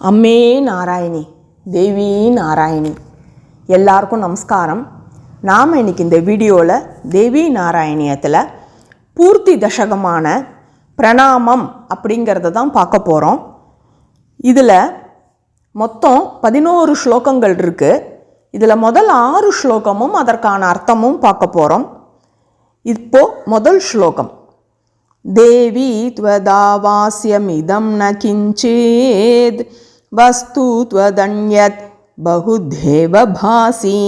அம்மே நாராயணி தேவி நாராயணி எல்லாருக்கும் நமஸ்காரம் நாம் இன்னைக்கு இந்த வீடியோவில் தேவி நாராயணியத்தில் பூர்த்தி தசகமான பிரணாமம் அப்படிங்கிறத தான் பார்க்க போகிறோம் இதில் மொத்தம் பதினோரு ஸ்லோகங்கள் இருக்குது இதில் முதல் ஆறு ஸ்லோகமும் அதற்கான அர்த்தமும் பார்க்க போகிறோம் இப்போ முதல் ஸ்லோகம் देवी त्वदावास्यमिदं न किञ्चिद् वस्तु त्वदन्यत् बहुधेव भासि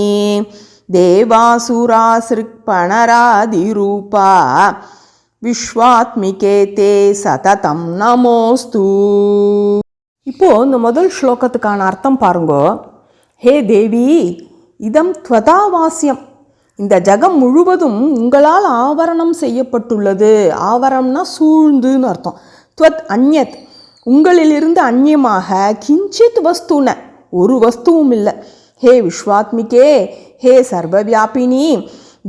देवासुरासृक्पणरादिरूपा விஸ்வாத்மிகே தே சததம் நமோஸ்து இப்போ இந்த முதல் ஸ்லோகத்துக்கான அர்த்தம் பாருங்கோ ஹே தேவி இதம் துவதாவாசியம் இந்த ஜகம் முழுவதும் உங்களால் ஆவரணம் செய்யப்பட்டுள்ளது ஆவரணம்னா சூழ்ந்துன்னு அர்த்தம் துவத் அந்யத் உங்களிலிருந்து அந்நியமாக கிஞ்சித் வஸ்துன. ஒரு வஸ்துவும் இல்லை. ஹே விஸ்வாத்மிகே ஹே சர்வவியாபினி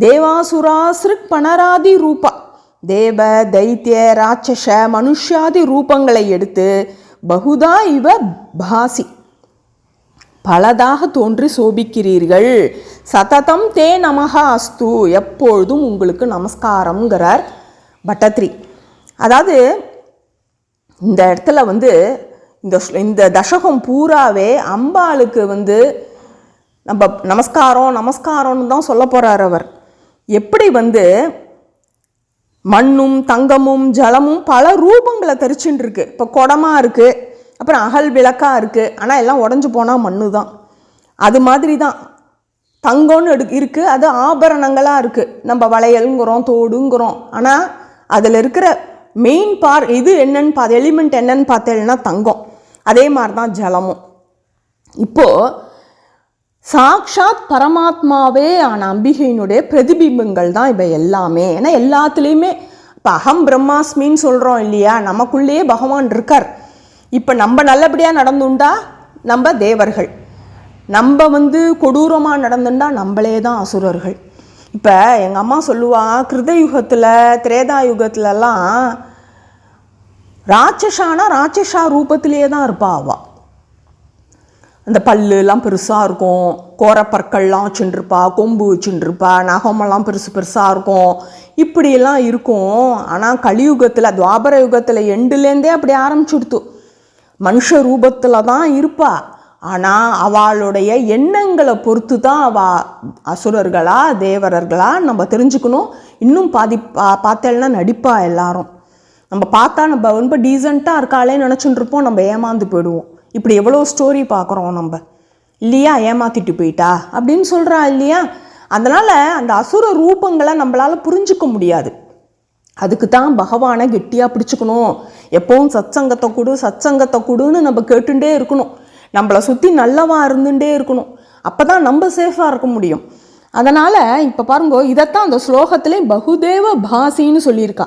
தேவாசுராசிருக் பணராதி ரூபா. தேவ தைத்திய ராட்சச மனுஷ்யாதி ரூபங்களை எடுத்து பகுதா இவ பாசி. பலதாக தோன்றி சோபிக்கிறீர்கள். சததம் தே நமகா அஸ்து. எப்பொழுதும் உங்களுக்கு நமஸ்காரம்ங்கிறார் பட்டத்ரி. அதாவது இந்த இடத்துல வந்து இந்த இந்த தசகம் பூராவே அம்பாளுக்கு வந்து நம்ம நமஸ்காரம் நமஸ்காரம்னு தான் சொல்ல போகிறார் அவர். எப்படி வந்து மண்ணும் தங்கமும் ஜலமும் பல ரூபங்களை தரிச்சுட்டு இருக்கு. இப்போ குடமாக இருக்குது அப்புறம் அகல் விளக்கா இருக்குது ஆனால் எல்லாம் உடஞ்சி போனால் மண்ணு தான். அது மாதிரி தான். தங்கம்னு எடு இருக்குது அது ஆபரணங்களாக இருக்குது நம்ம வளையலுங்கிறோம் தோடுங்கிறோம். ஆனால் அதில் இருக்கிற மெயின் பார் இது என்னன்னு பார்த்து எலிமெண்ட் என்னன்னு பார்த்தேன்னா தங்கம். அதே மாதிரி தான் ஜலமும். இப்போது சாக்ஷாத் பரமாத்மாவே ஆன அம்பிகையினுடைய பிரதிபிம்பங்கள் தான் இவை எல்லாமே. ஏன்னா எல்லாத்துலேயுமே இப்போ அகம் பிரம்மாஸ்மின்னு சொல்கிறோம் இல்லையா? நமக்குள்ளேயே பகவான் இருக்கார். இப்போ நம்ம நல்லபடியாக நடந்துண்டா? நம்ம தேவர்கள். நம்ம வந்து கொடூரமாக நடந்துண்டா? நம்மளே தான் அசுரர்கள். இப்போ எங்கள் அம்மா சொல்லுவாள் கிருத யுகத்தில் திரேதா யுகத்துலலாம் ராட்சசானா ராட்சஷா ரூபத்திலேயே தான் இருப்பா அவள் அந்த பல்லுலாம் பெருசாக இருக்கும் கோரப்பற்கள்லாம் வச்சுட்டுருப்பா கொம்பு வச்சுட்டுருப்பா நகமெல்லாம் பெருசு பெருசாக இருக்கும். இப்படியெல்லாம் இருக்கும். ஆனால் கலியுகத்தில் துவாபர யுகத்தில் எண்டுலேருந்தே அப்படி ஆரம்பிச்சுடுத்து. மனுஷ ரூபத்தில் தான் இருப்பாள் ஆனால் அவளுடைய எண்ணங்களை பொறுத்து தான் அவா அசுரர்களா தேவரர்களா நம்ம தெரிஞ்சுக்கணும். இன்னும் பாதி பா பார்த்தேன்னா நடிப்பா எல்லாரும். நம்ம பார்த்தா நம்ம ரொம்ப டீசெண்டாக இருக்காளே நினச்சிட்டு இருப்போம் நம்ம ஏமாந்து போயிடுவோம். இப்படி எவ்வளோ ஸ்டோரி பார்க்குறோம் நம்ம. இல்லையா ஏமாத்திட்டு போயிட்டா? அப்படின்னு சொல்கிறா இல்லையா? அதனால் அந்த அசுர ரூபங்களை நம்மளால் புரிஞ்சிக்க முடியாது. அதுக்கு தான் பகவானை கெட்டியாக பிடிச்சிக்கணும். எப்பவும் சத்சங்கத்தை கொடு சத்சங்கத்தை கொடுன்னு நம்ம கேட்டுட்டே இருக்கணும். நம்மளை சுற்றி நல்லவா இருந்துகிட்டே இருக்கணும். அப்போ தான் நம்ம சேஃபாக இருக்க முடியும். அதனால் இப்போ பாருங்க இதைத்தான் அந்த ஸ்லோகத்திலே பகுதேவ பாசின்னு சொல்லியிருக்கா.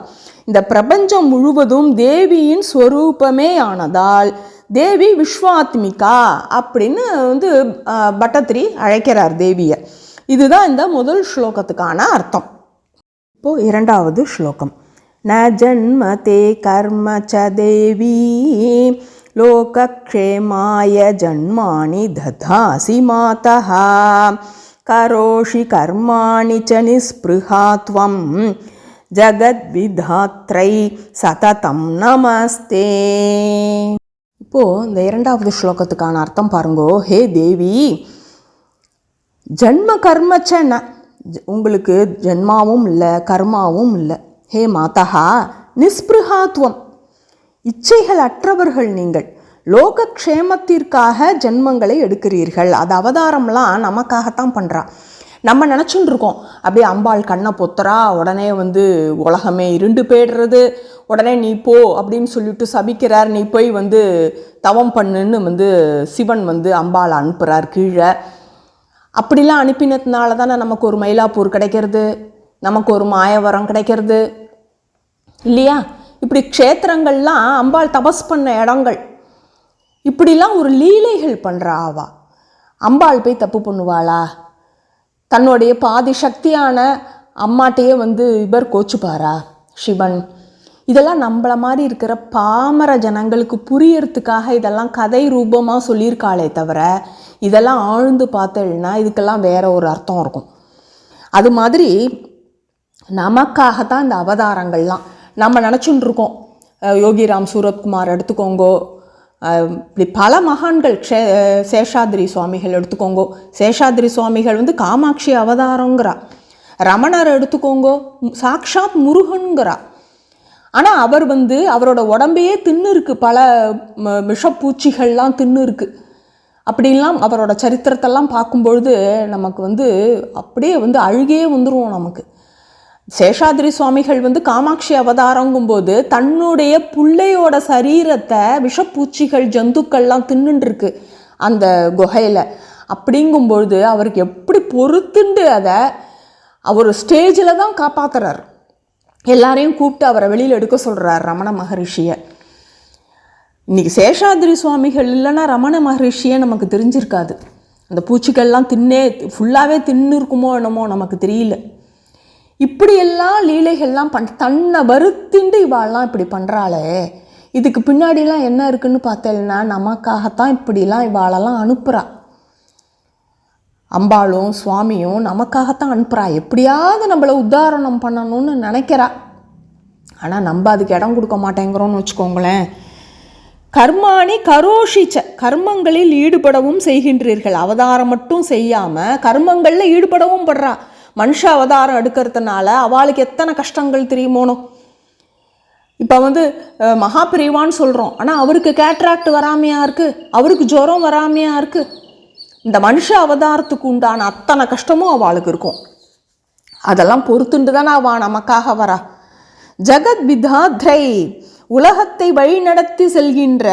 இந்த பிரபஞ்சம் முழுவதும் தேவியின் ஸ்வரூபமே ஆனதால் தேவி விஸ்வாத்மிகா அப்படின்னு வந்து பட்டத்திரி அழைக்கிறார் தேவியை. இதுதான் இந்த முதல் ஸ்லோகத்துக்கான அர்த்தம். இப்போ இரண்டாவது ஸ்லோகம். ந ஜன்மதே கர்ம ச தேவி லோகக்ஷேமாய ஜன்மானி ததாசி மாதः கரோஷி कर्माणि च निःस्पृहा त्वं। ஜகத்விதாத்ரை சததம் நமஸ்தே இப்போது இந்த இரண்டாவது ஸ்லோகத்துக்கான அர்த்தம் பாருங்கோ. ஹே தேவி ஜன்ம கர்மச்சன உங்களுக்கு ஜன்மாவும் இல்லை கர்மாவும் இல்லை. ஹே மாதா நிஸ்பிருகாத்வம் இச்சைகள் அற்றவர்கள் நீங்கள். லோகக்ஷேமத்திற்காக ஜென்மங்களை எடுக்கிறீர்கள். அது அவதாரம்லாம் நமக்காகத்தான் பண்ணுறான் நம்ம நினச்சின்னு இருக்கோம் அப்படியே அம்பாள் கண்ணை பொத்தரா உடனே வந்து உலகமே இருண்டு போயிடுறது. உடனே நீ போ அப்படின்னு சொல்லிட்டு சபிக்கிறார். நீ போய் வந்து தவம் பண்ணுன்னு வந்து சிவன் வந்து அம்பாள் அனுப்புகிறார் கீழே. அப்படிலாம் அனுப்பினதுனால தானே நமக்கு ஒரு மயிலாப்பூர் கிடைக்கிறது? நமக்கு ஒரு மாயவரம் கிடைக்கிறது? இல்லையா? இப்படி க்ஷேத்திரங்கள்லாம் அம்பாள் தபஸ் பண்ண இடங்கள். இப்படிலாம் ஒரு லீலைகள் பண்ணுறா ஆவா அம்பாள் போய் தப்பு பண்ணுவாளா? தன்னுடைய பாதி சக்தியான அம்மாட்டையே வந்து இவர் கோச்சுப்பாரா? சிவன். இதெல்லாம் நம்மள மாதிரி இருக்கிற பாமர ஜனங்களுக்கு புரியறதுக்காக இதெல்லாம் கதை ரூபமாக சொல்லியிருக்காளே தவிர இதெல்லாம் ஆழ்ந்து பார்த்தேன்னா இதுக்கெல்லாம் வேற ஒரு அர்த்தம் இருக்கும். அது மாதிரி நமக்காகத்தான் இந்த அவதாரங்கள்லாம். நம்ம நினச்சுன்னு இருக்கோம் யோகிராம் சூரத்குமார் எடுத்துக்கோங்கோ. இப்படி பல மகான்கள் க்ஷே சேஷாதிரி சுவாமிகள் எடுத்துக்கோங்கோ. சேஷாதிரி சுவாமிகள் வந்து காமாட்சி அவதாரங்கிறா ரமணர் எடுத்துக்கோங்கோ. சாக்ஷாத் முருகனுங்கிறா. ஆனால் அவர் வந்து அவரோட உடம்பையே தின்னு பல ம- விஷப்பூச்சிகள்லாம் தின்னுருக்கு. அப்படிலாம் அவரோட சரித்திரத்தெல்லாம் பார்க்கும்பொழுது நமக்கு வந்து அப்படியே வந்து அழுகே வந்துருவோம் நமக்கு. சேஷாதிரி சுவாமிகள் வந்து காமாட்சி அவதாரங்கும்போது தன்னுடைய புள்ளையோட சரீரத்தை விஷப்பூச்சிகள் ஜந்துக்கள்லாம் தின்னுட்டுருக்கு அந்த குகையில். அப்படிங்கும்பொழுது அவருக்கு எப்படி பொறுத்துண்டு அதை அவர் ஸ்டேஜில் தான் காப்பாற்றுறார் எல்லாரையும் கூப்பிட்டு அவரை வெளியில் எடுக்க சொல்கிறார் ரமண மகரிஷியை. இன்றைக்கி சேஷாதிரி சுவாமிகள் இல்லைன்னா ரமண மகரிஷியே நமக்கு தெரிஞ்சிருக்காது. அந்த பூச்சிகள்லாம் தின்னே ஃபுல்லாகவே தின்னு இருக்குமோ என்னமோ நமக்கு தெரியல. இப்படியெல்லாம் லீலைகள்லாம் பண் தன்னை வருத்திண்டு இவாள்லாம் இப்படி பண்ணுறாளே இதுக்கு பின்னாடிலாம் என்ன இருக்குன்னு பார்த்தேன்னா நமக்காகத்தான் இப்படிலாம் இவாளெல்லாம் அனுப்புகிறா அம்பாளும் சுவாமியும் நமக்காகத்தான் அனுப்புகிறா எப்படியாவது நம்மளை உதாரணம் பண்ணணும்னு நினைக்கிறா. ஆனால் நம்ம அதுக்கு இடம் கொடுக்க மாட்டேங்கிறோம்னு வச்சுக்கோங்களேன். கர்மாணி கரோஷிச்ச கர்மங்களில் ஈடுபடவும் செய்கின்றீர்கள். அவதாரம் மட்டும் செய்யாமல் கர்மங்களில் ஈடுபடவும் படுறா. மனுஷ அவதாரம் எடுக்கிறதுனால அவளுக்கு எத்தனை கஷ்டங்கள் தெரியுமோனோ. இப்போ வந்து மகாபிரிவான்னு சொல்கிறோம் ஆனால் அவருக்கு கேட்ராக்ட் வராமையாக இருக்குது அவருக்கு ஜுரம் வராமையாக இருக்குது இந்த மனுஷ அவதாரத்துக்கு உண்டான அத்தனை கஷ்டமும் அவளுக்கு இருக்கும். அதெல்லாம் பொறுத்துண்டு தானே அவள் நமக்காக வரா. ஜகத் விதாத்ரை உலகத்தை வழிநடத்தி செல்கின்ற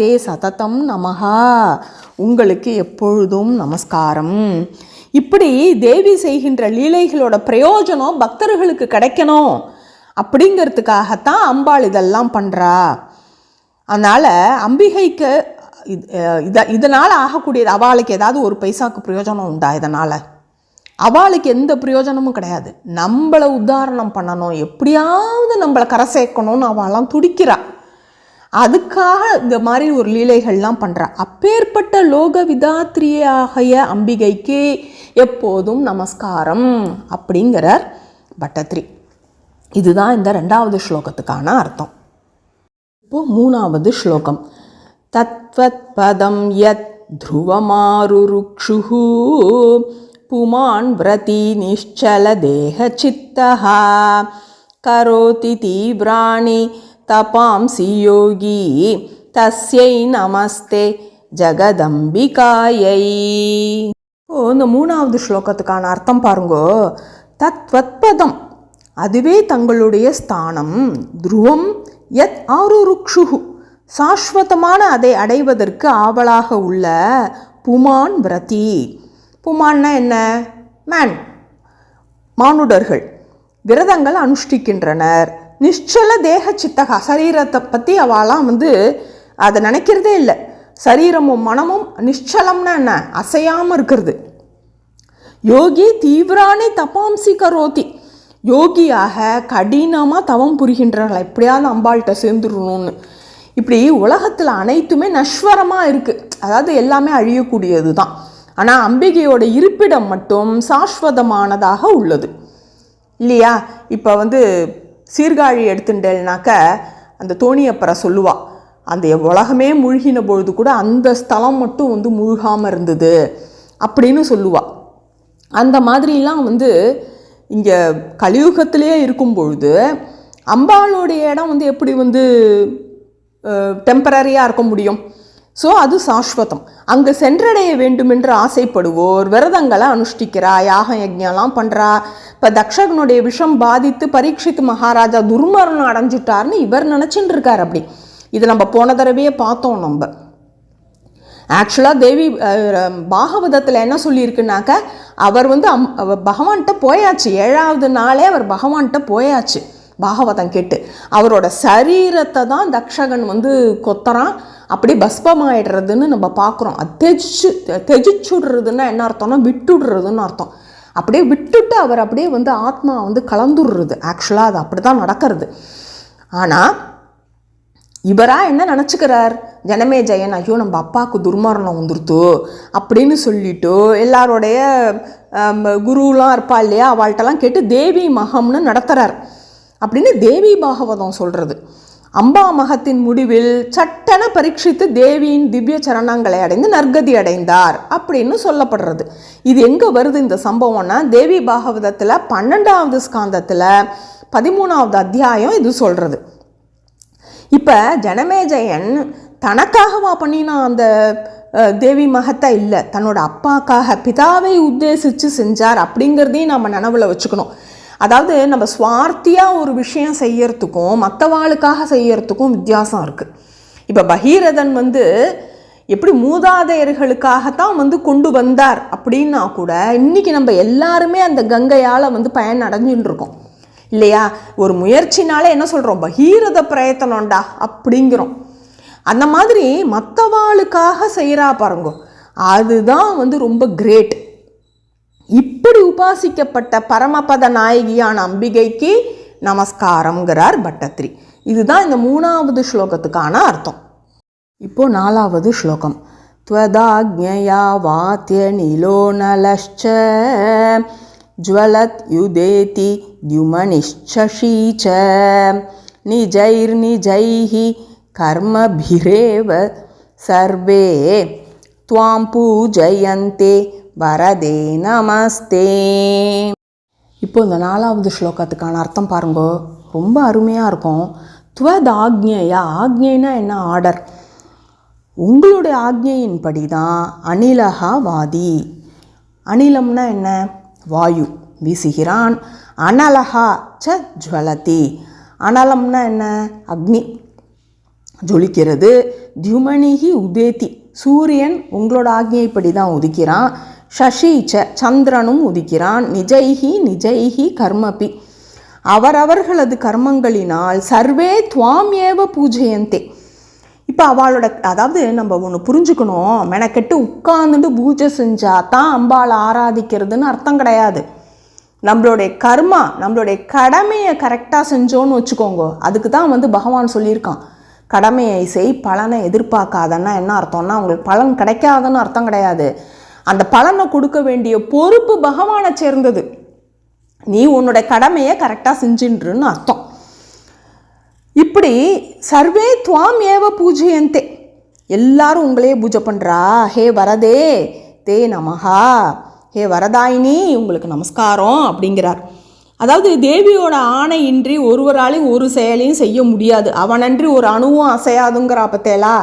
தே சததம் நமகா உங்களுக்கு எப்பொழுதும் நமஸ்காரம். இப்படி தேவி செய்கின்ற லீலைகளோட பிரயோஜனம் பக்தர்களுக்கு கிடைக்கணும் அப்படிங்கிறதுக்காகத்தான் அம்பாள் இதெல்லாம் பண்ணுறா அதனால் அம்பிகைக்கு இது இத இதனால் ஆகக்கூடியது அவளுக்கு ஏதாவது ஒரு பைசாக்கு பிரயோஜனம் உண்டா இதனால்? அவளுக்கு எந்த பிரயோஜனமும் கிடையாது. நம்மளை உதாரணம் பண்ணணும். எப்படியாவது நம்மளை கரை சேர்க்கணும்னு அவளாம் துடிக்கிறாள் அதுக்காக இந்த மாதிரி ஒரு லீலைகள்லாம் பண்ணுறா அப்பேற்பட்ட லோக விதாத்ரியாகிய அம்பிகைக்கு எப்போதும் நமஸ்காரம் அப்படிங்கிறார் பட்டத்ரி இதுதான் இந்த ரெண்டாவது ஸ்லோகத்துக்கான அர்த்தம் இப்போ மூணாவது ஸ்லோகம் தத்வத் பதம் யத் ध्रुवमारुरुक्षुः पुमान् व्रती निश्चलदेहचित्तः करोति तीव्राणि तपांसि योगी तस्यै நமஸ்தே ஜகதம்பிகாயை ஓ இந்த மூணாவது ஸ்லோகத்துக்கான அர்த்தம் பாருங்கோ தத்வத்பதம் அதுவே தங்களுடைய ஸ்தானம் துருவம் யத் ஆருருக்ஷுகு சாஸ்வதமான அதை அடைவதற்கு ஆவலாக உள்ள புமான் விரதி புமான்னா என்ன மேன் மானுடர்கள் விரதங்கள் அனுஷ்டிக்கின்றனர் நிச்சல தேக சித்தகா. சரீரத்தை பற்றி அவளாம் வந்து அதை நினைக்கிறதே இல்லை. சரீரமும் மனமும் நிஷ்சலம்னா என்ன? அசையாமல் இருக்கிறது. யோகி தீவிரானே தபாம்சி கரோதி யோகியாக கடினமாக தவம் புரிகின்றார்களா எப்படியாவது அம்பாள்கிட்ட சேர்ந்துடணும்னு. இப்படி உலகத்தில் அனைத்துமே நஸ்வரமாக இருக்குது அதாவது எல்லாமே அழியக்கூடியது தான் ஆனால் அம்பிகையோட இருப்பிடம் மட்டும் சாஸ்வதமானதாக உள்ளது. இல்லையா? இப்போ வந்து சீர்காழி எடுத்துட்டேன்னாக்க அந்த தோணியப்பரை சொல்லுவாள் அந்த உலகமே மூழ்கின பொழுது கூட அந்த ஸ்தலம் மட்டும் வந்து முழுகாமல் இருந்தது அப்படின்னு சொல்லுவாள் அந்த மாதிரிலாம் வந்து இங்கே கலியுகத்திலேயே இருக்கும் பொழுது அம்பாளுடைய இடம் வந்து எப்படி வந்து டெம்பரரியாக இருக்க முடியும்? ஸோ அது சாஸ்வதம். அங்கு சென்றடைய வேண்டுமென்று ஆசைப்படுவோர் விரதங்களை அனுஷ்டிக்கிறா யாக யஜ்ஞம்லாம் பண்ணுறா இப்போ தக்ஷகனுடைய விஷம் பாதித்து பரீட்சித்து மகாராஜா துர்மரணம் அடைஞ்சிட்டார்னு இவர் நினச்சிட்டு இருக்கார் அப்படி. இது நம்ம போன தடவையே பார்த்தோம் நம்ம. ஆக்சுவலாக தேவி பாகவதத்தில் என்ன சொல்லியிருக்குனாக்க அவர் வந்து அம் பகவான்கிட்ட போயாச்சு. ஏழாவது நாளே அவர் பகவான்கிட்ட போயாச்சு. பாகவதம் கேட்டு. அவரோட சரீரத்தை தான் தக்ஷகன் வந்து அப்படியே பஸ்பம் பஸ்பமாயிடுறதுன்னு நம்ம பார்க்குறோம். அது தெஜிச்சு தெஜிச்சுடுறதுன்னா என்ன அர்த்தம்னா விட்டுடுறதுன்னு அர்த்தம். அப்படியே விட்டுட்டு அவர் அப்படியே வந்து ஆத்மா வந்து கலந்துடுறது. ஆக்சுவலாக அது அப்படி தான் நடக்கிறது. ஆனால் இவரா என்ன நினச்சிக்கிறார்? ஜனமே ஜெயன் ஐயோ நம்ம அப்பாவுக்கு துர்மரணம் வந்துருத்தோ? அப்படின்னு சொல்லிட்டு எல்லாரோடைய குருலாம் இருப்பா இல்லையா? அவள்கிட்டலாம் கேட்டு தேவி மகம்னு நடத்துகிறார் அப்படின்னு தேவி பாகவதம் சொல்கிறது அம்பா மகத்தின் முடிவில் சட்டென பரீட்சித்து தேவியின் திவ்ய சரணங்களை அடைந்து நற்கதி அடைந்தார் அப்படின்னு சொல்லப்படுறது. இது எங்கே வருது இந்த சம்பவம்னா தேவி பாகவதத்தில் பன்னெண்டாவது ஸ்காந்தத்தில் பதிமூணாவது அத்தியாயம் இது சொல்கிறது இப்போ ஜனமேஜயன் தனக்காகவா பண்ணினா அந்த தேவி மகத்தை இல்லை. தன்னோட அப்பாக்காக பிதாவை உத்தேசித்து செஞ்சார் அப்படிங்கிறதையும் நம்ம நினவில் வச்சுக்கணும். அதாவது நம்ம சுவார்த்தியாக ஒரு விஷயம் செய்யறதுக்கும் மற்றவாளுக்காக செய்யறதுக்கும் வித்தியாசம் இருக்குது இப்போ பகீரதன் வந்து எப்படி மூதாதையர்களுக்காகத்தான் வந்து கொண்டு வந்தார் அப்படின்னா கூட இன்னைக்கு நம்ம எல்லாருமே அந்த கங்கையால் வந்து பயன் அடைஞ்சுட்டு இருக்கோம். இல்லையா? ஒரு முயற்சினாலே என்ன சொல்கிறோம் பகீரத பிரயத்தனம்டா அப்படிங்கிறோம். அந்த மாதிரி மற்றவாளுக்காக செய்கிறா பாருங்க. அதுதான் வந்து ரொம்ப கிரேட் இப்படி உபாசிக்கப்பட்ட பரமபத நாயகியான அம்பிகைக்கு நமஸ்காரம்ங்கிறார் பட்டத்ரி இதுதான் இந்த மூணாவது ஸ்லோகத்துக்கான அர்த்தம் இப்போ நாலாவது ஸ்லோகம் त्वदाज्ञया वात्यनिलो नलश्च ज्वलत् युदेति द्युमनिश्चषी च निजैर्निजैः कर्मभिरेव सर्वे त्वां पूजयन्ते வரதே நமஸ்தே. இப்போ இந்த நாலாவது ஸ்லோகத்துக்கான அர்த்தம் பாருங்கோ. ரொம்ப அருமையாக இருக்கும். துவத் ஆக்ஞையா ஆக்ஞைனா என்ன ஆர்டர்? உங்களுடைய ஆக்ஞையின்படி தான் அனிலகா வாதி அனிலம்னா என்ன? வாயு. வீசுகிறான். அனலகா ச ஜுவலதி. அனலம்னா என்ன? அக்னி. ஜொலிக்கிறது. தியுமணிகி உதேதி. சூரியன் உங்களோட ஆக்ஞைப்படி தான் உதிக்கிறான். சசி ச சந்திரனும் உதிக்கிறான். நிஜைஹி நிஜைஹி கர்மபி. அவரவர்களது கர்மங்களினால் சர்வே துவாம் ஏவ பூஜையந்தே. இப்போ அவளோட அதாவது நம்ம ஒன்று புரிஞ்சுக்கணும். மெனக்கெட்டு உட்கார்ந்துட்டு பூஜை செஞ்சா தான் அம்பாளை ஆராதிக்கிறதுன்னு அர்த்தம் கிடையாது. நம்மளுடைய கர்மா நம்மளுடைய கடமையை கரெக்டாக செஞ்சோன்னு வச்சுக்கோங்க. அதுக்கு தான் வந்து பகவான் சொல்லியிருக்கான். கடமையை செய் பலனை எதிர்பார்க்காதன்னா என்ன அர்த்தம்னா அவங்களுக்கு பலன் கிடைக்காதுன்னு அர்த்தம் கிடையாது. அந்த பலனை கொடுக்க வேண்டிய பொறுப்பு பகவானை சேர்ந்தது. நீ உன்னோட கடமையை கரெக்டாக செஞ்சின்றுன்னு அர்த்தம். இப்படி சர்வே துவாம் ஏவ பூஜையந்தே. எல்லாரும் உங்களையே பூஜை பண்ணுறா ஹே வரதே தே நமஹா. ஹே வரதாயினி உங்களுக்கு நமஸ்காரம் அப்படிங்கிறார். அதாவது தேவியோட ஆணையின்றி ஒருவராலையும் ஒரு செயலையும் செய்ய முடியாது. அவனன்றி ஒரு அணுவும் அசையாதுங்கிறா பத்தேலா?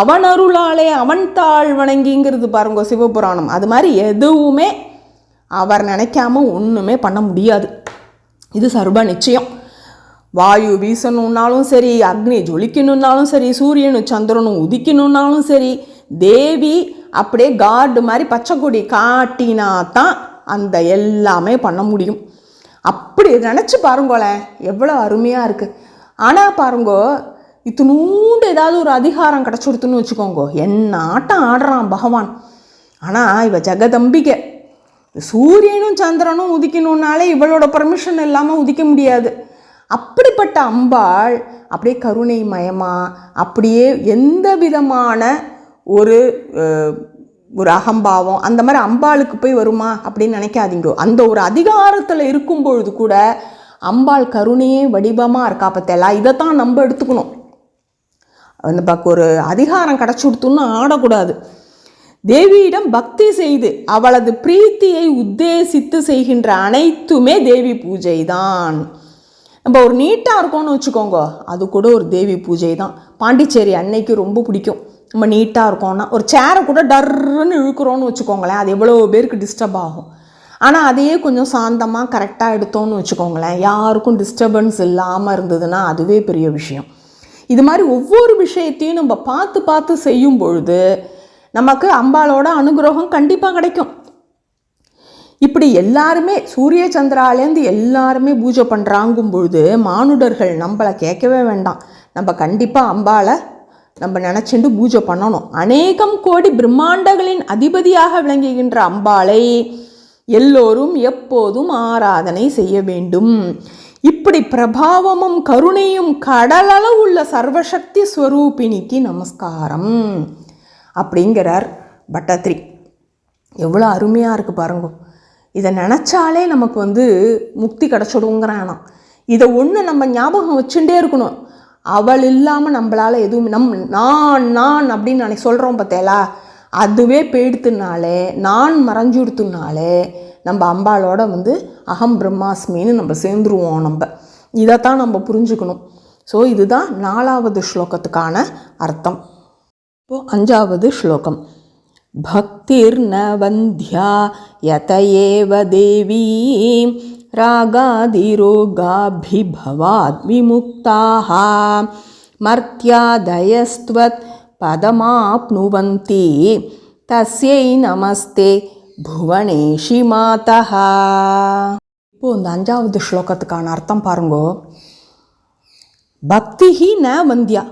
அவன் அருளாலே அவன் தாழ் வணங்கிங்கிறது பாருங்க சிவபுராணம். அது மாதிரி எதுவுமே அவர் நினைக்காம ஒன்றுமே பண்ண முடியாது. இது சர்வ நிச்சயம். வாயு வீசணுன்னாலும் சரி அக்னி ஜொலிக்கணுன்னாலும் சரி சூரியனும் சந்திரனும் உதிக்கணுன்னாலும் சரி தேவி அப்படியே கார்டு மாதிரி பச்சை கொடி காட்டினா தான் அந்த எல்லாமே பண்ண முடியும். அப்படி நினச்சி பாருங்களேன் எவ்வளோ அருமையாக இருக்குது ஆனால் பாருங்கோ இத்தினூண்டு ஏதாவது ஒரு அதிகாரம் கிடச்சிடுத்துன்னு வச்சுக்கோங்க. என்ன ஆட்டம் ஆடுறான் பகவான். ஆனால் இவ ஜெகதம்பிகை சூரியனும் சந்திரனும் உதிக்கணுன்னாலே இவளோட பர்மிஷன் இல்லாமல் உதிக்க முடியாது. அப்படிப்பட்ட அம்பாள் அப்படியே கருணை மயமா அப்படியே எந்த விதமான ஒரு ஒரு அகம்பாவம் அந்த மாதிரி அம்பாளுக்கு போய் வருமா அப்படின்னு நினைக்காதீங்க. அந்த ஒரு அதிகாரத்தில் இருக்கும் பொழுது கூட அம்பாள் கருணையே வடிவமாக இருக்கா இதை இதைத்தான் நம்ம எடுத்துக்கணும். அந்த பக் ஒரு அதிகாரம் கிடச்சி கொடுத்துன்னு ஆடக்கூடாது. தேவியிடம் பக்தி செய்து அவளது பிரீத்தியை உத்தேசித்து செய்கின்ற அனைத்துமே தேவி பூஜை தான் நம்ம ஒரு நீட்டாக இருக்கோம்னு வச்சுக்கோங்க அது கூட ஒரு தேவி பூஜை தான் பாண்டிச்சேரி அன்னைக்கு ரொம்ப பிடிக்கும். நம்ம நீட்டாக இருக்கோம்னா ஒரு சேரை கூட டர்ன்னு இழுக்கிறோன்னு வச்சுக்கோங்களேன் அது எவ்வளோ பேருக்கு டிஸ்டர்ப் ஆகும். ஆனால் அதையே கொஞ்சம் சாந்தமாக கரெக்டாக எடுத்தோம்னு வச்சுக்கோங்களேன். யாருக்கும் டிஸ்டர்பன்ஸ் இல்லாமல் இருந்ததுன்னா அதுவே பெரிய விஷயம். இது மாதிரி ஒவ்வொரு விஷயத்தையும் நம்ம பார்த்து பார்த்து செய்யும் பொழுது நமக்கு அம்பாளோட அனுகிரகம் கண்டிப்பாக கிடைக்கும். இப்படி எல்லாருமே சூரிய சந்திராலேருந்து எல்லாருமே பூஜை பண்ணுறாங்கும் பொழுது மானுடர்கள் நம்மளை கேட்கவே வேண்டாம். நம்ம கண்டிப்பாக அம்பாளை நம்ம நினச்சிட்டு பூஜை பண்ணணும். அநேகம் கோடி பிரம்மாண்டங்களின் அதிபதியாக விளங்குகின்ற அம்பாளை எல்லோரும் எப்போதும் ஆராதனை செய்ய வேண்டும். இப்படி பிரபாவமும் கருணையும் கடலளவு உள்ள சர்வசக்தி ஸ்வரூபினிக்கு நமஸ்காரம். அப்படிங்கிறார் பட்டத்ரி. எவ்வளோ அருமையாக இருக்குது பாருங்க. இதை நினச்சாலே நமக்கு வந்து முக்தி கிடச்சிடுங்கிறானா இதை ஒன்று நம்ம ஞாபகம் வச்சுட்டே இருக்கணும். அவள் இல்லாமல் நம்மளால் எதுவும் நம் நான் நான் அப்படின்னு நான் சொல்கிறோம் பார்த்தேலா. அதுவே போயிடுத்துனாலே நான் மறைஞ்சுடுத்துனாலே நம்ம அம்பாளோட வந்து அகம் பிரம்மாஸ்மின்னு நம்ம சேர்ந்துருவோம் நம்ம. இதைத்தான் நம்ம புரிஞ்சுக்கணும். ஸோ இதுதான் நாலாவது ஸ்லோகத்துக்கான அர்த்தம். இப்போ அஞ்சாவது ஸ்லோகம். பக்திர்ன வந்தியா யத தேவி ராகாதிரோகாபிபவாத் விமுக்தாக மர்த்தியாதயஸ்துவத் பதமாப்னுவந்தி. தஸ்யை நமஸ்தே. புவனேஷி மாதா. இப்போ இந்த அஞ்சாவது ஸ்லோகத்துக்கான அர்த்தம் பாருங்கோ. பக்திஹி ந வந்தியா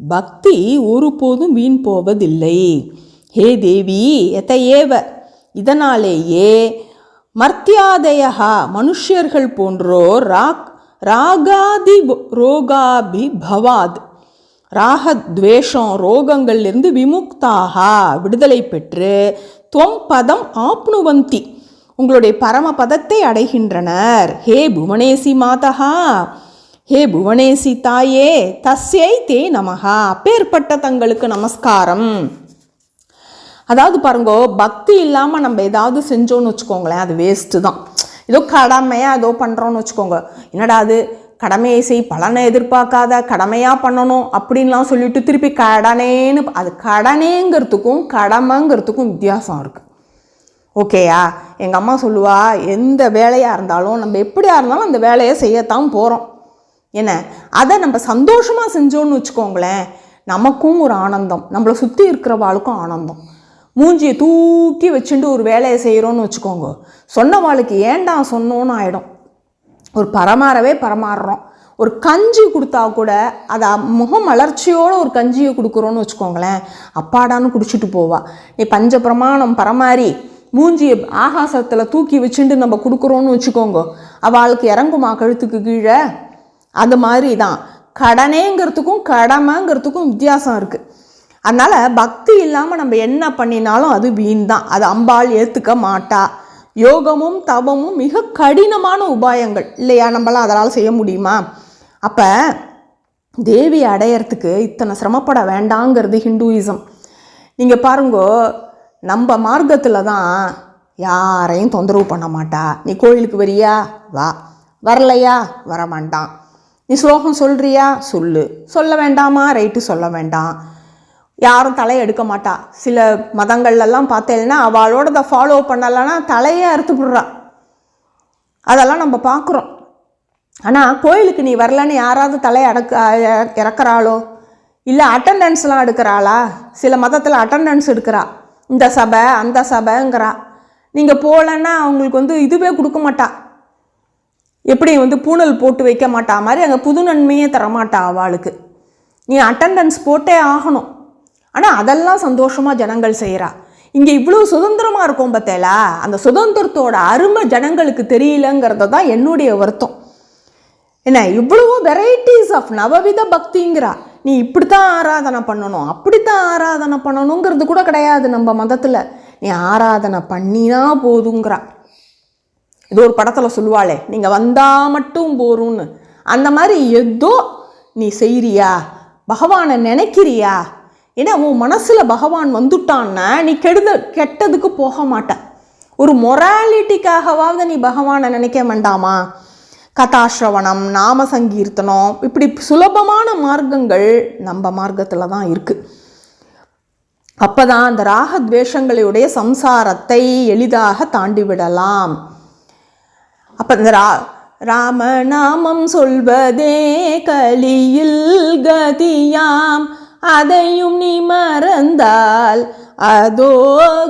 பக்தி ஒருபோதும் வீண் போவதில்லை. ஹே தேவி எதையேவ? இதனாலேயே மர்த்தியாதயா மனுஷியர்கள் போன்றோர் ராக் ராகாதி ரோகாபி பவாத் ராகத்வேஷம் ரோகங்கள்லேருந்து விமுக்தாக விடுதலை பெற்று துவம் பதம் ஆப்னுவந்தி. உங்களுடைய பரமபதத்தை அடைகின்றனர். ஹே புவனேசி மாதா ஹே புவனேசி தாயே. தஸ்யை தே நமகா அப்பேற்பட்ட தங்களுக்கு நமஸ்காரம். அதாவது பாருங்கோ பக்தி இல்லாமல் நம்ம ஏதாவது செஞ்சோன்னு வச்சுக்கோங்களேன் அது வேஸ்ட்டு தான். ஏதோ கடமையாக ஏதோ பண்ணுறோன்னு வச்சுக்கோங்க. என்னடா அது? கடமையை செய் பலனை எதிர்பார்க்காத கடமையாக பண்ணணும் அப்படின்லாம் சொல்லிட்டு திருப்பி கடனேன்னு அது கடனேங்கிறதுக்கும் கடமைங்கிறதுக்கும் வித்தியாசம் இருக்குது ஓகேயா? எங்கள் அம்மா சொல்லுவா எந்த வேலையாக இருந்தாலும் நம்ம எப்படியா இருந்தாலும் அந்த வேலையை செய்யத்தான் போகிறோம் என்ன? அதை நம்ம சந்தோஷமாக செஞ்சோன்னு வச்சுக்கோங்களேன் நமக்கும் ஒரு ஆனந்தம். நம்மளை சுற்றி இருக்கிறவாளுக்கும் ஆனந்தம். மூஞ்சியை தூக்கி வச்சுட்டு ஒரு வேலையை செய்கிறோன்னு வச்சுக்கோங்க. சொன்னவாளுக்கு ஏன்டா சொன்னோன்னு ஆகிடும் ஒரு பரமாறவே பரமாறுறோம். ஒரு கஞ்சி கொடுத்தா கூட அதை முகமலர்ச்சியோடு ஒரு கஞ்சியை கொடுக்குறோன்னு வச்சுக்கோங்களேன். அப்பாடான்னு குடிச்சிட்டு போவா. நீ பஞ்ச பிரமாணம் பரமாறி மூஞ்சியை ஆகாசத்தில் தூக்கி வச்சுட்டு நம்ம கொடுக்குறோன்னு வச்சுக்கோங்க. அவளுக்கு இறங்குமா கழுத்துக்கு கீழே? அது மாதிரி தான் கடனேங்கிறதுக்கும் கடமைங்கிறதுக்கும் வித்தியாசம் இருக்குது அதனால் பக்தி இல்லாமல் நம்ம என்ன பண்ணினாலும் அது வீண் தான். அது அம்பாள் ஏற்றுக்க மாட்டா. யோகமும் தவமும் மிக கடினமான உபாயங்கள். இல்லையா? நம்மளாம் அதனால் செய்ய முடியுமா? அப்போ தேவி அடையறதுக்கு இத்தனை சிரமப்பட வேண்டாங்கிறது ஹிந்துயிசம். நீங்கள் பாருங்கோ நம்ம மார்க்கத்தில் தான் யாரையும் தொந்தரவு பண்ண மாட்டா. நீ கோயிலுக்கு வரியா? வா. வரலையா? வர வேண்டாம் நீ ஸ்லோகம் சொல்கிறியா சொல்லு. சொல்ல வேண்டாமா? ரைட்டு சொல்ல வேண்டாம். யாரும் தலையை எடுக்க மாட்டா. சில மதங்கள்லாம் பார்த்தேன்னா அவளோட அதை ஃபாலோ பண்ணலைன்னா தலையே அறுத்து விடுறா. அதெல்லாம் நம்ம பார்க்குறோம். ஆனால் கோயிலுக்கு நீ வரலன்னு யாராவது தலை அடக்க இறக்குறாளோ? இல்லை அட்டண்டன்ஸ்லாம் எடுக்கிறாளா? சில மதத்தில் அட்டண்டன்ஸ் எடுக்கிறா. இந்த சபை அந்த சபைங்கிறா. நீங்கள் போகலன்னா அவங்களுக்கு வந்து இதுவே கொடுக்க மாட்டா. எப்படி வந்து பூணல் போட்டு வைக்க மாட்டா? மாதிரி அங்கே புது நன்மையே தரமாட்டா அவளுக்கு. நீ அட்டண்டன்ஸ் போட்டே ஆகணும். ஆனால் அதெல்லாம் சந்தோஷமாக ஜனங்கள் செய்கிறா இங்கே இவ்வளோ சுதந்திரமாக இருக்கும் பார்த்தேலா அந்த சுதந்திரத்தோட அருமை ஜனங்களுக்கு தெரியலங்கிறது தான் என்னுடைய வருத்தம். என்ன இவ்வளவோ வெரைட்டிஸ் ஆஃப் நவவித பக்திங்கிறா. நீ இப்படித்தான் ஆராதனை பண்ணணும் அப்படித்தான் ஆராதனை பண்ணணுங்கிறது கூட கிடையாது நம்ம மதத்தில். நீ ஆராதனை பண்ணினா போதுங்கிறா. இது ஒரு படத்தில் சொல்லுவாளே நீங்கள் வந்தால் மட்டும் போரும்னு. அந்த மாதிரி ஏதோ நீ செய்கிறியா பகவானை நினைக்கிறியா? ஏன்னா உன் மனசில் பகவான் வந்துட்டான்னா நீ கெடுத கெட்டதுக்கு போக மாட்ட. ஒரு மொராலிட்டிக்காகவாவது நீ பகவானை நினைக்க வேண்டாமா? கதாசிரவணம் நாம சங்கீர்த்தனம் இப்படி சுலபமான மார்க்கங்கள் நம்ம மார்க்கத்தில் தான் இருக்குது அப்போ தான் அந்த ராகத்வேஷங்களுடைய சம்சாரத்தை எளிதாக தாண்டி விடலாம். அப்போ இந்த ரா ராமநாமம் சொல்வதே கலியில் கதியாம். அதையும் நீ மறந்தால் அதோ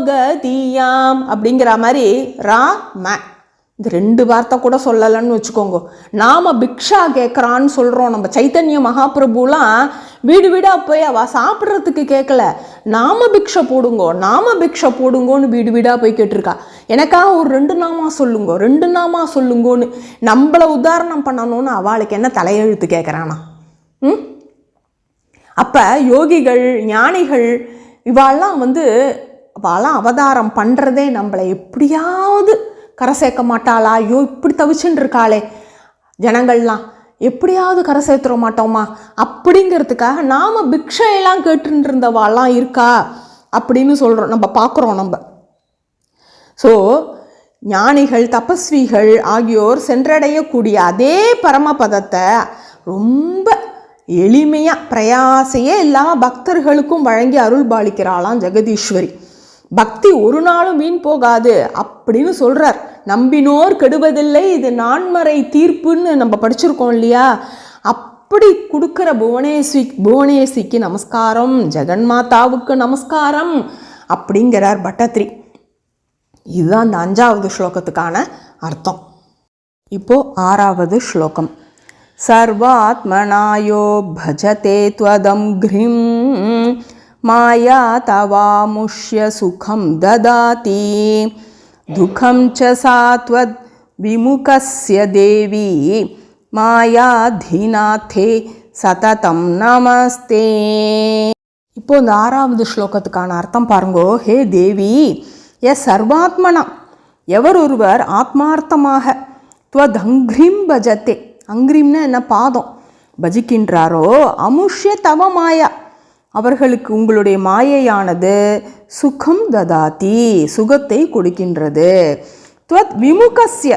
கதியாம் அப்படிங்கிற மாதிரி ரா ம. இந்த ரெண்டு வார்த்தை கூட சொல்லலைன்னு வச்சுக்கோங்க. நாம பிக்ஷா கேட்குறான்னு சொல்கிறோம் நம்ம சைத்தன்ய மகாபிரபுலாம் வீடு வீடாக போய் அவள் சாப்பிட்றதுக்கு கேட்கல நாம பிக்ஷை போடுங்கோ நாம பிக்ஷை போடுங்கோன்னு வீடு வீடாக போய் கேட்டிருக்கா. எனக்காக ஒரு ரெண்டு நாமா சொல்லுங்கோ ரெண்டு நாமா சொல்லுங்கோன்னு நம்மளை உதாரணம் பண்ணணும்னு அவளுக்கு என்ன தலையெழுத்து கேட்குறானா ம்? அப்போ யோகிகள் ஞானிகள் இவாள்லாம் வந்து அவெல்லாம் அவதாரம் பண்ணுறதே நம்மளை எப்படியாவது கரை சேர்க்க மாட்டாளா? ஐயோ இப்படி தவிச்சுன்னு இருக்காளே. ஜனங்கள்லாம் எப்படியாவது கரை சேர்த்துட மாட்டோமா? அப்படிங்கிறதுக்காக நாம் பிக்ஷையெல்லாம் கேட்டுட்டு இருக்கா? அப்படின்னு சொல்கிறோம் நம்ம பார்க்குறோம் நம்ம. ஸோ ஞானிகள் தபஸ்விகள் ஆகியோர் சென்றடையக்கூடிய அதே பரமபதத்தை ரொம்ப எளிமையாக பிரயாசையே எல்லா பக்தர்களுக்கும் வழங்கி அருள் பாலிக்கிறாளாம் ஜெகதீஸ்வரி. பக்தி ஒரு நாளும் வீண் போகாது அப்படின்னு சொல்கிறார் நம்பினோர் கெடுவதில்லை இது நான்மறை தீர்ப்புன்னு நம்ம படிச்சிருக்கோம் இல்லையா? அப்படி கொடுக்குற புவனேஸ்வி புவனேஸ்விக்கு நமஸ்காரம் ஜெகன்மாதாவுக்கு நமஸ்காரம் அப்படிங்கிறார் பட்டத்ரி. இதுதான் இந்த அஞ்சாவது ஸ்லோகத்துக்கான அர்த்தம். இப்போது ஆறாவது ஸ்லோகம். சர்வாத்மனாயோ பஜதே त्वदं घ्रिं माया तवामुष्य सुखं ददाति दुःखं च सा त्वद्विमुखस्य देवी மாயாதீனாத்தே சததம் நமஸ்தே இப்போ இந்த ஆறாவது ஸ்லோகத்துக்கான அர்த்தம் பாருங்கோ ஹே தேவி எ சர்வாத்மனா எவர் ஒருவர் ஆத்மார்த்தமாக துவதங்கிரிம் பஜத்தே அங்கிரிம்னா என்ன? பாதம். பஜிக்கின்றாரோ அமுஷ்ய தவ மாயா. அவர்களுக்கு உங்களுடைய மாயையானது சுகம் ததாதி சுகத்தை கொடுக்கின்றது. துவத் விமுகசிய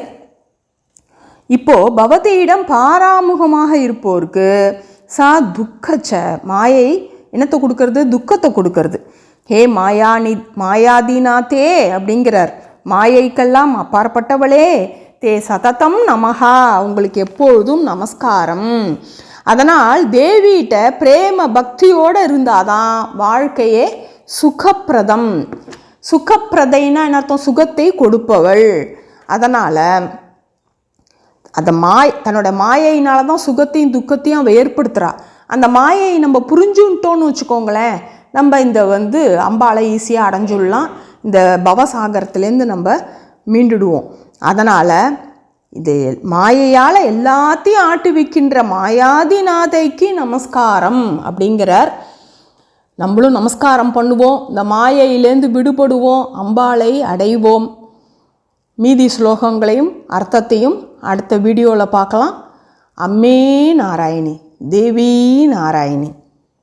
இப்போ பவதியிடம் பாராமுகமாக இருப்போருக்கு சா துக்கச்ச. மாயை என்னத்தை கொடுக்கறது? துக்கத்தை கொடுக்கறது. ஹே மாயானி மாயாதீனாத்தே அப்படிங்கிறார். மாயைக்கெல்லாம் அப்பாற்பட்டவளே தே சததம் நமகா உங்களுக்கு எப்பொழுதும் நமஸ்காரம். அதனால் தேவிகிட்ட பிரேம பக்தியோடு இருந்தாதான் வாழ்க்கையே சுகப்பிரதம். சுகப்பிரதைன்னா என்ன அர்த்தம்? சுகத்தை கொடுப்பவள். அதனால் அந்த மாய் தன்னோட மாயையினால தான் சுகத்தையும் துக்கத்தையும் அவள் ஏற்படுத்துகிறா அந்த மாயையை நம்ம புரிஞ்சுட்டோன்னு வச்சுக்கோங்களேன் நம்ம இந்த வந்து அம்பாளை ஈஸியாக அடைஞ்சுடலாம். இந்த பவசாகரத்துலேருந்து நம்ம மீண்டுடுவோம். அதனால் இது மாயையால் எல்லாத்தையும் ஆட்டுவிக்கின்ற மாயாதிநாதைக்கு நமஸ்காரம் அப்படிங்கிறார். நம்மளும் நமஸ்காரம் பண்ணுவோம். இந்த மாயையிலேருந்து விடுபடுவோம். அம்பாளை அடைவோம். மீதி ஸ்லோகங்களையும் அர்த்தத்தையும் அடுத்த வீடியோவில் பார்க்கலாம். அம்மே நாராயணி தேவி நாராயணி.